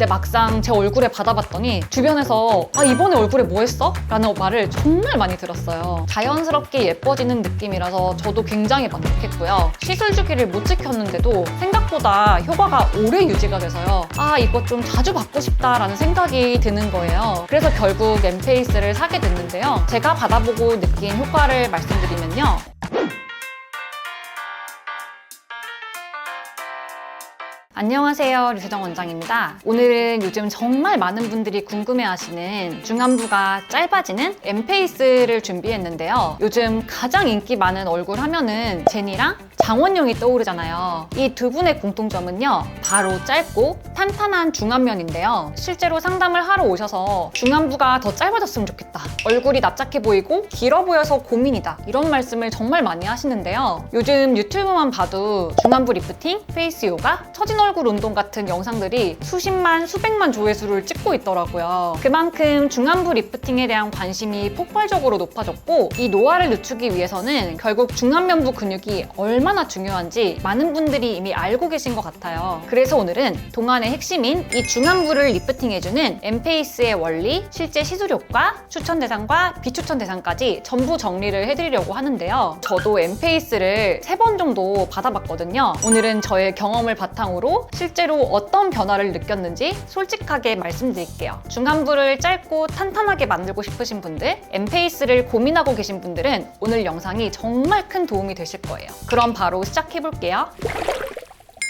근데 막상 제 얼굴에 받아봤더니 주변에서 아 이번에 얼굴에 뭐 했어? 라는 말을 정말 많이 들었어요. 자연스럽게 예뻐지는 느낌이라서 저도 굉장히 만족했고요. 시술 주기를 못 지켰는데도 생각보다 효과가 오래 유지가 돼서요. 아 이거 좀 자주 받고 싶다라는 생각이 드는 거예요. 그래서 결국 엠페이스를 사게 됐는데요. 제가 받아보고 느낀 효과를 말씀드리면요. 안녕하세요. 류세정 원장입니다. 오늘은 요즘 정말 많은 분들이 궁금해하시는 중안부가 짧아지는 엠페이스를 준비했는데요. 요즘 가장 인기 많은 얼굴 하면은 제니랑 장원영이 떠오르잖아요. 이 두 분의 공통점은요. 바로 짧고 탄탄한 중안면인데요. 실제로 상담을 하러 오셔서 중안부가 더 짧아졌으면 좋겠다. 얼굴이 납작해 보이고 길어 보여서 고민이다. 이런 말씀을 정말 많이 하시는데요. 요즘 유튜브만 봐도 중안부 리프팅, 페이스 요가, 처진 얼굴 운동 같은 영상들이 수십만, 수백만 조회수를 찍고 있더라고요. 그만큼 중안부 리프팅에 대한 관심이 폭발적으로 높아졌고 이 노화를 늦추기 위해서는 결국 중안면부 근육이 얼마나 중요한지 많은 분들이 이미 알고 계신 것 같아요. 그래서 오늘은 동안의 핵심인 이 중안부를 리프팅해주는 엠페이스의 원리, 실제 시술 효과, 추천 대상과 비추천 대상까지 전부 정리를 해드리려고 하는데요. 저도 엠페이스를 세 번 정도 받아봤거든요. 오늘은 저의 경험을 바탕으로 실제로 어떤 변화를 느꼈는지 솔직하게 말씀드릴게요. 중안부를 짧고 탄탄하게 만들고 싶으신 분들, 엠페이스를 고민하고 계신 분들은 오늘 영상이 정말 큰 도움이 되실 거예요. 그럼 바로 시작해볼게요.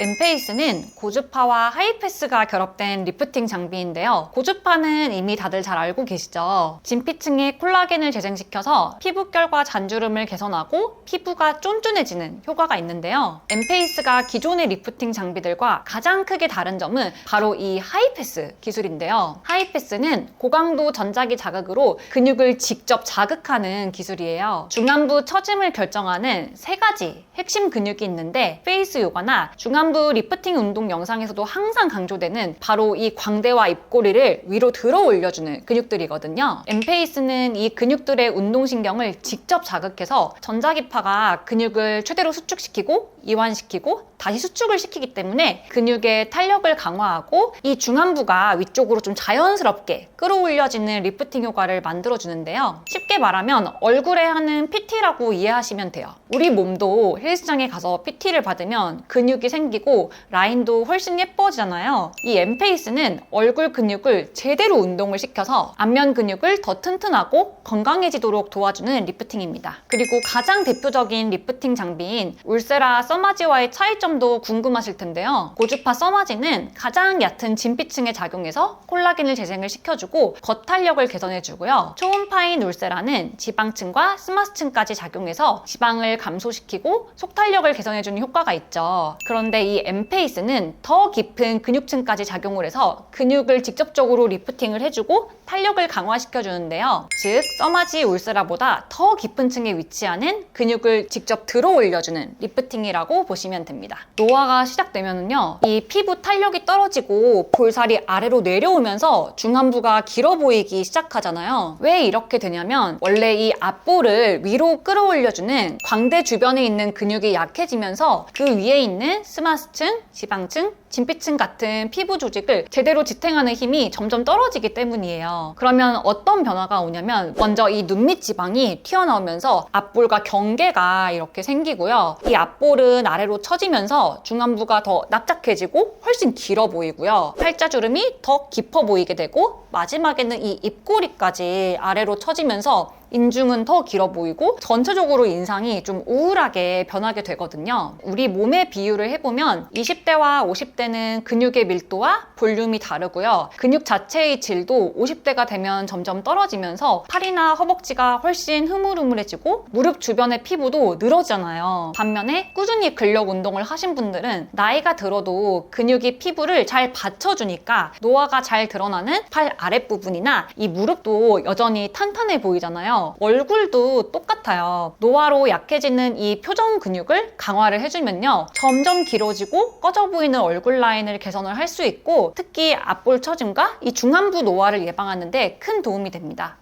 엠페이스는 고주파와 하이패스가 결합된 리프팅 장비인데요. 고주파는 이미 다들 잘 알고 계시죠? 진피층의 콜라겐을 재생시켜서 피부결과 잔주름을 개선하고 피부가 쫀쫀해지는 효과가 있는데요. 엠페이스가 기존의 리프팅 장비들과 가장 크게 다른 점은 바로 이 하이패스 기술인데요. 하이패스는 고강도 전자기 자극으로 근육을 직접 자극하는 기술이에요. 중안부 처짐을 결정하는 세 가지 핵심 근육이 있는데 페이스 요가나 중안부 리프팅 운동 영상에서도 항상 강조되는 바로 이 광대와 입꼬리를 위로 들어 올려주는 근육들이거든요. 엠페이스는 이 근육들의 운동신경을 직접 자극해서 전자기파가 근육을 최대로 수축시키고 이완시키고 다시 수축을 시키기 때문에 근육의 탄력을 강화하고 이 중안부가 위쪽으로 좀 자연스럽게 끌어올려지는 리프팅 효과를 만들어주는데요. 쉽게 말하면 얼굴에 하는 PT라고 이해하시면 돼요. 우리 몸도 헬스장에 가서 PT를 받으면 근육이 생기고 라인도 훨씬 예뻐지잖아요. 이 엠페이스는 얼굴 근육을 제대로 운동을 시켜서 안면 근육을 더 튼튼하고 건강해지도록 도와주는 리프팅입니다. 그리고 가장 대표적인 리프팅 장비인 울세라 써마지와의 차이점도 궁금하실 텐데요. 고주파 써마지는 가장 얕은 진피층에 작용해서 콜라겐을 재생을 시켜주고 겉탄력을 개선해주고요. 초음파인 울세라 는 지방층과 스마스층까지 작용해서 지방을 감소시키고 속탄력을 개선해주는 효과가 있죠. 그런데 이 엠페이스는 더 깊은 근육층까지 작용을 해서 근육을 직접적으로 리프팅을 해주고 탄력을 강화시켜주는데요. 즉, 써마지 울세라보다 더 깊은 층에 위치하는 근육을 직접 들어 올려주는 리프팅이라고 보시면 됩니다. 노화가 시작되면요, 이 피부 탄력이 떨어지고 볼살이 아래로 내려오면서 중안부가 길어 보이기 시작하잖아요. 왜 이렇게 되냐면 원래 이 앞볼을 위로 끌어올려주는 광대 주변에 있는 근육이 약해지면서 그 위에 있는 스마스층, 지방층, 진피층 같은 피부 조직을 제대로 지탱하는 힘이 점점 떨어지기 때문이에요. 그러면 어떤 변화가 오냐면 먼저 이 눈밑 지방이 튀어나오면서 앞볼과 경계가 이렇게 생기고요. 이 앞볼은 아래로 처지면서 중안부가 더 납작해지고 훨씬 길어 보이고요. 팔자주름이 더 깊어 보이게 되고 마지막에는 이 입꼬리까지 아래로 처지면서 인중은 더 길어 보이고 전체적으로 인상이 좀 우울하게 변하게 되거든요. 우리 몸의 비율을 해보면 20대와 50대는 근육의 밀도와 볼륨이 다르고요. 근육 자체의 질도 50대가 되면 점점 떨어지면서 팔이나 허벅지가 훨씬 흐물흐물해지고 무릎 주변의 피부도 늘어지잖아요. 반면에 꾸준히 근력 운동을 하신 분들은 나이가 들어도 근육이 피부를 잘 받쳐주니까 노화가 잘 드러나는 팔 아랫부분이나 이 무릎도 여전히 탄탄해 보이잖아요. 얼굴도 똑같아요. 노화로 약해지는 이 표정 근육을 강화를 해주면요. 점점 길어지고 꺼져 보이는 얼굴 라인을 개선을 할 수 있고 특히 앞볼 처짐과 이 중안부 노화를 예방하는데 큰 도움이 됩니다.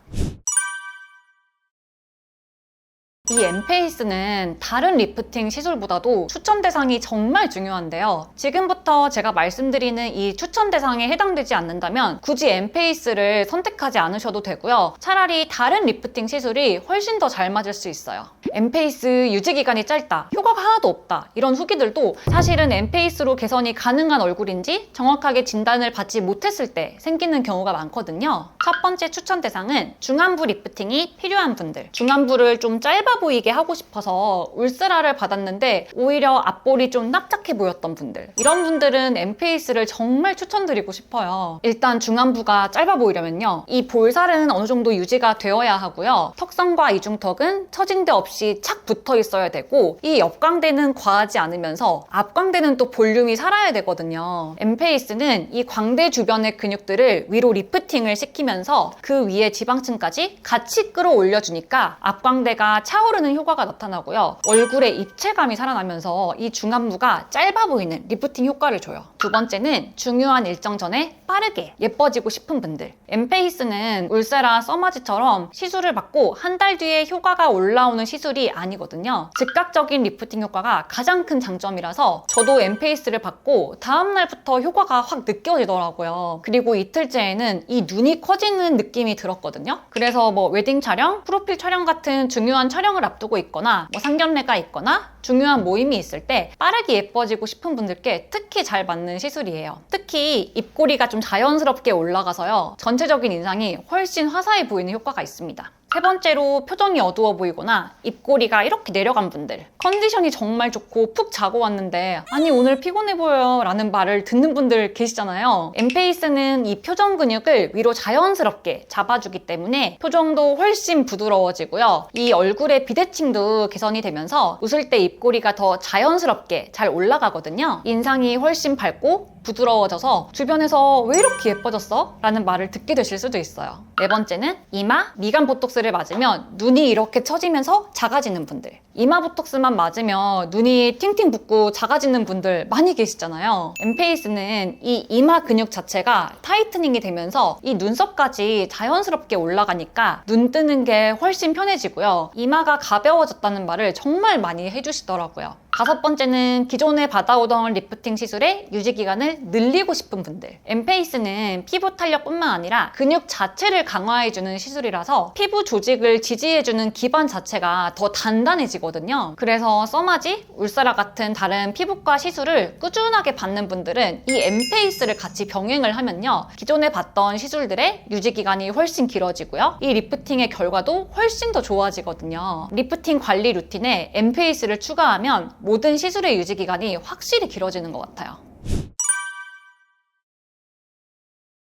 이 엠페이스는 다른 리프팅 시술보다도 추천 대상이 정말 중요한데요. 지금부터 제가 말씀드리는 이 추천 대상에 해당되지 않는다면 굳이 엠페이스를 선택하지 않으셔도 되고요. 차라리 다른 리프팅 시술이 훨씬 더 잘 맞을 수 있어요. 엠페이스 유지 기간이 짧다, 효과가 하나도 없다 이런 후기들도 사실은 엠페이스로 개선이 가능한 얼굴인지 정확하게 진단을 받지 못했을 때 생기는 경우가 많거든요. 첫 번째 추천 대상은 중안부 리프팅이 필요한 분들. 중안부를 좀 짧아 보이게 하고 싶어서 울스라를 받았는데 오히려 앞볼이 좀 납작해 보였던 분들. 이런 분들은 엠페이스를 정말 추천드리고 싶어요. 일단 중안부가 짧아 보이려면요. 이 볼살은 어느 정도 유지가 되어야 하고요. 턱선과 이중턱은 처진 데 없이 착 붙어 있어야 되고 이 옆광대는 과하지 않으면서 앞광대는 또 볼륨이 살아야 되거든요. 엠페이스는 이 광대 주변의 근육들을 위로 리프팅을 시키면서 그 위에 지방층까지 같이 끌어올려주니까 앞광대가 차오 르는 효과가 나타나고요. 얼굴에 입체감이 살아나면서 이 중안부가 짧아 보이는 리프팅 효과를 줘요. 두 번째는 중요한 일정 전에 빠르게 예뻐지고 싶은 분들. 엠페이스는 울세라 써마지처럼 시술을 받고 한 달 뒤에 효과가 올라오는 시술이 아니거든요. 즉각적인 리프팅 효과가 가장 큰 장점이라서 저도 엠페이스를 받고 다음날부터 효과가 확 느껴지더라고요. 그리고 이틀째에는 이 눈이 커지는 느낌이 들었거든요. 그래서 뭐 웨딩 촬영, 프로필 촬영 같은 중요한 촬영을 앞두고 있거나 뭐 상견례가 있거나 중요한 모임이 있을 때 빠르게 예뻐지고 싶은 분들께 특히 잘 맞는 시술이에요. 특히 입꼬리가 좀 자연스럽게 올라가서요. 전체적인 인상이 훨씬 화사해 보이는 효과가 있습니다. 세 번째로 표정이 어두워 보이거나 입꼬리가 이렇게 내려간 분들. 컨디션이 정말 좋고 푹 자고 왔는데 아니 오늘 피곤해 보여요. 라는 말을 듣는 분들 계시잖아요. 엠페이스는 이 표정 근육을 위로 자연스럽게 잡아주기 때문에 표정도 훨씬 부드러워지고요. 이 얼굴의 비대칭도 개선이 되면서 웃을 때 입꼬리가 더 자연스럽게 잘 올라가거든요. 인상이 훨씬 밝고 부드러워져서 주변에서 왜 이렇게 예뻐졌어? 라는 말을 듣게 되실 수도 있어요. 네 번째는 이마, 미간 보톡스를 맞으면 눈이 이렇게 처지면서 작아지는 분들. 이마 보톡스만 맞으면 눈이 팅팅 붓고 작아지는 분들 많이 계시잖아요. 엠페이스는 이 이마 근육 자체가 타이트닝이 되면서 이 눈썹까지 자연스럽게 올라가니까 눈 뜨는 게 훨씬 편해지고요. 이마가 가벼워졌다는 말을 정말 많이 해주시더라고요. 다섯 번째는 기존에 받아오던 리프팅 시술의 유지 기간을 늘리고 싶은 분들. 엠페이스는 피부 탄력뿐만 아니라 근육 자체를 강화해주는 시술이라서 피부 조직을 지지해주는 기반 자체가 더 단단해지 거든요. 그래서 써마지, 울사라 같은 다른 피부과 시술을 꾸준하게 받는 분들은 이 엠페이스를 같이 병행을 하면요. 기존에 받던 시술들의 유지 기간이 훨씬 길어지고요. 이 리프팅의 결과도 훨씬 더 좋아지거든요. 리프팅 관리 루틴에 엠페이스를 추가하면 모든 시술의 유지 기간이 확실히 길어지는 것 같아요.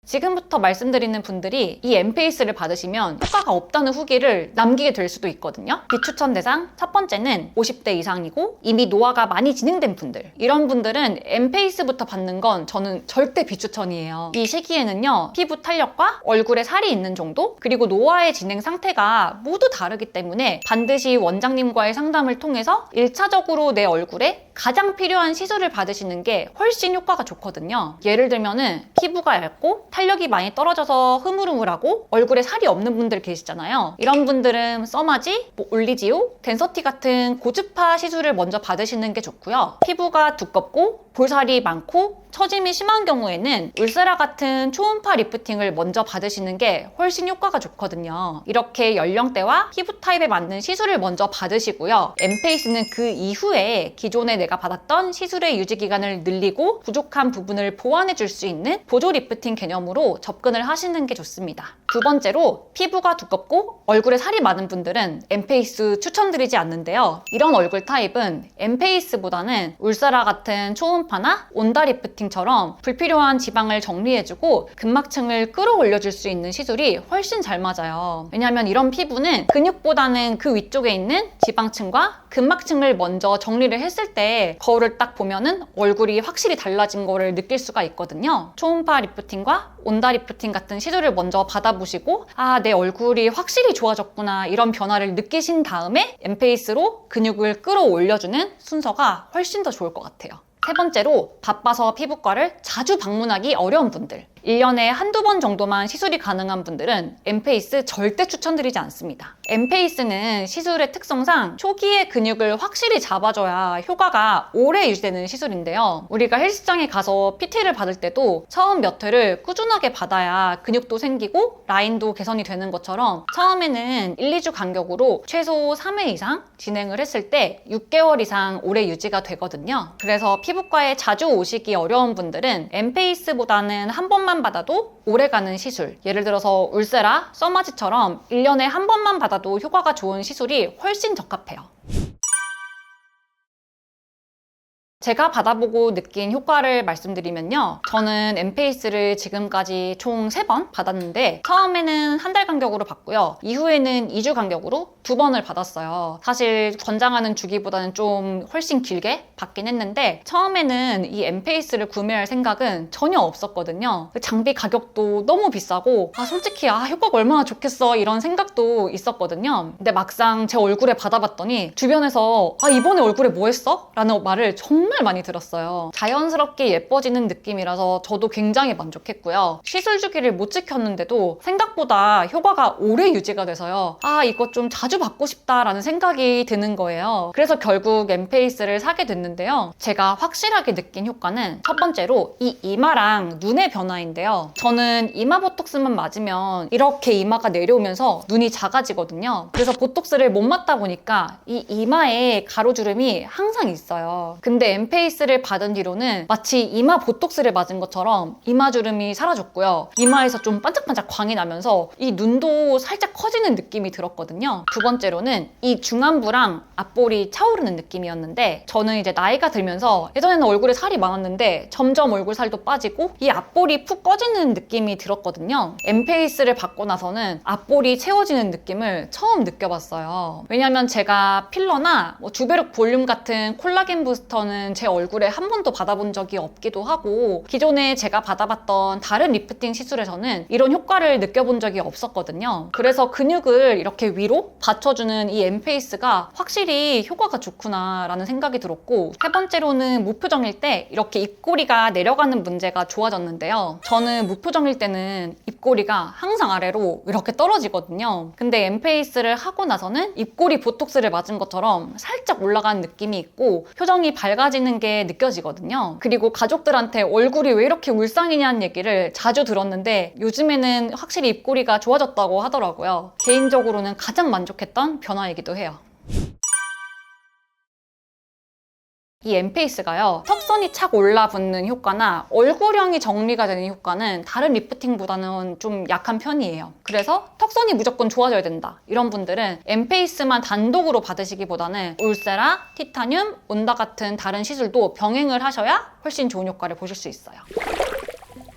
지금부터 말씀드리는 분들이 이 엠페이스를 받으시면 효과가 없다는 후기를 남기게 될 수도 있거든요. 비추천 대상 첫 번째는 50대 이상이고 이미 노화가 많이 진행된 분들. 이런 분들은 엠페이스부터 받는 건 저는 절대 비추천이에요. 이 시기에는요, 피부 탄력과 얼굴에 살이 있는 정도, 그리고 노화의 진행 상태가 모두 다르기 때문에 반드시 원장님과의 상담을 통해서 1차적으로 내 얼굴에 가장 필요한 시술을 받으시는 게 훨씬 효과가 좋거든요. 예를 들면은 피부가 얇고 탄력이 많이 떨어져서 흐물흐물하고 얼굴에 살이 없는 분들 계시잖아요. 이런 분들은 써마지, 뭐 올리지오, 덴서티 같은 고주파 시술을 먼저 받으시는 게 좋고요. 피부가 두껍고 볼살이 많고 처짐이 심한 경우에는 울세라 같은 초음파 리프팅을 먼저 받으시는 게 훨씬 효과가 좋거든요. 이렇게 연령대와 피부 타입에 맞는 시술을 먼저 받으시고요. 엠페이스는 그 이후에 기존에 내가 받았던 시술의 유지 기간을 늘리고 부족한 부분을 보완해 줄 수 있는 보조 리프팅 개념으로 접근을 하시는 게 좋습니다. 두 번째로 피부가 두껍고 얼굴에 살이 많은 분들은 엠페이스 추천드리지 않는데요. 이런 얼굴 타입은 엠페이스보다는 울세라 같은 초음파나 온다 리프팅 처럼 불필요한 지방을 정리해주고 근막층을 끌어올려줄 수 있는 시술이 훨씬 잘 맞아요. 왜냐하면 이런 피부는 근육보다는 그 위쪽에 있는 지방층과 근막층을 먼저 정리를 했을 때 거울을 딱 보면은 얼굴이 확실히 달라진 거를 느낄 수가 있거든요. 초음파 리프팅과 온다 리프팅 같은 시술을 먼저 받아보시고 아, 내 얼굴이 확실히 좋아졌구나 이런 변화를 느끼신 다음에 엠페이스로 근육을 끌어올려주는 순서가 훨씬 더 좋을 것 같아요. 세 번째로 바빠서 피부과를 자주 방문하기 어려운 분들. 1년에 한두 번 정도만 시술이 가능한 분들은 엠페이스 절대 추천드리지 않습니다. 엠페이스는 시술의 특성상 초기에 근육을 확실히 잡아줘야 효과가 오래 유지되는 시술인데요. 우리가 헬스장에 가서 PT를 받을 때도 처음 몇 회를 꾸준하게 받아야 근육도 생기고 라인도 개선이 되는 것처럼 처음에는 1, 2주 간격으로 최소 3회 이상 진행을 했을 때 6개월 이상 오래 유지가 되거든요. 그래서 피부과에 자주 오시기 어려운 분들은 엠페이스보다는 한 번만 받아도 오래 가는 시술. 예를 들어서 울세라, 써마지처럼 1년에 한 번만 받아도 효과가 좋은 시술이 훨씬 적합해요. 제가 받아보고 느낀 효과를 말씀드리면요. 저는 엠페이스를 지금까지 총 3번 받았는데 처음에는 한 달 간격으로 받고요. 이후에는 2주 간격으로 두 번을 받았어요. 사실 권장하는 주기보다는 좀 훨씬 길게 받긴 했는데 처음에는 이 엠페이스를 구매할 생각은 전혀 없었거든요. 그 장비 가격도 너무 비싸고 아 솔직히 아 효과가 얼마나 좋겠어 이런 생각도 있었거든요. 근데 막상 제 얼굴에 받아봤더니 주변에서 아 이번에 얼굴에 뭐 했어? 라는 말을 정말 많이 들었어요. 자연스럽게 예뻐지는 느낌이라서 저도 굉장히 만족했고요. 시술 주기를 못 지켰는데도 생각보다 효과가 오래 유지가 돼서요. 아 이거 좀 자주 받고 싶다라는 생각이 드는 거예요. 그래서 결국 엠페이스를 사게 됐는데요. 제가 확실하게 느낀 효과는 첫 번째로 이 이마랑 눈의 변화인데요. 저는 이마 보톡스만 맞으면 이렇게 이마가 내려오면서 눈이 작아지거든요. 그래서 보톡스를 못 맞다 보니까 이 이마에 가로주름이 항상 있어요. 근데 엠페이스를 받은 뒤로는 마치 이마 보톡스를 맞은 것처럼 이마 주름이 사라졌고요. 이마에서 좀 반짝반짝 광이 나면서 이 눈도 살짝 커지는 느낌이 들었거든요. 두 번째로는 이 중안부랑 앞볼이 차오르는 느낌이었는데 저는 이제 나이가 들면서 예전에는 얼굴에 살이 많았는데 점점 얼굴 살도 빠지고 이 앞볼이 푹 꺼지는 느낌이 들었거든요. 엠페이스를 받고 나서는 앞볼이 채워지는 느낌을 처음 느껴봤어요. 왜냐면 제가 필러나 뭐 주베룩 볼륨 같은 콜라겐 부스터는 제 얼굴에 한 번도 받아본 적이 없기도 하고 기존에 제가 받아봤던 다른 리프팅 시술에서는 이런 효과를 느껴본 적이 없었거든요. 그래서 근육을 이렇게 위로 받쳐주는 이 엠페이스가 확실히 효과가 좋구나라는 생각이 들었고 세 번째로는 무표정일 때 이렇게 입꼬리가 내려가는 문제가 좋아졌는데요. 저는 무표정일 때는 입꼬리가 항상 아래로 이렇게 떨어지거든요. 근데 엠페이스를 하고 나서는 입꼬리 보톡스를 맞은 것처럼 살짝 올라가는 느낌이 있고 표정이 밝아 지는 게 느껴지거든요. 그리고 가족들한테 얼굴이 왜 이렇게 울상이냐는 얘기를 자주 들었는데 요즘에는 확실히 입꼬리가 좋아졌다고 하더라고요. 개인적으로는 가장 만족했던 변화이기도 해요. 이 엠페이스가요 턱선이 착 올라붙는 효과나 얼굴형이 정리가 되는 효과는 다른 리프팅보다는 좀 약한 편이에요. 그래서 턱선이 무조건 좋아져야 된다. 이런 분들은 엠페이스만 단독으로 받으시기보다는 울세라, 티타늄, 온다 같은 다른 시술도 병행을 하셔야 훨씬 좋은 효과를 보실 수 있어요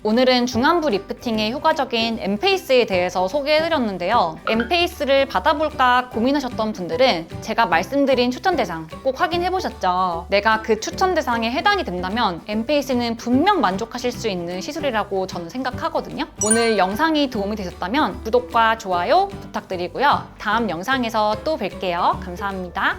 오늘은 중안부 리프팅에 효과적인 엠페이스에 대해서 소개해드렸는데요. 엠페이스를 받아볼까 고민하셨던 분들은 제가 말씀드린 추천 대상 꼭 확인해보셨죠? 내가 그 추천 대상에 해당이 된다면 엠페이스는 분명 만족하실 수 있는 시술이라고 저는 생각하거든요. 오늘 영상이 도움이 되셨다면 구독과 좋아요 부탁드리고요. 다음 영상에서 또 뵐게요. 감사합니다.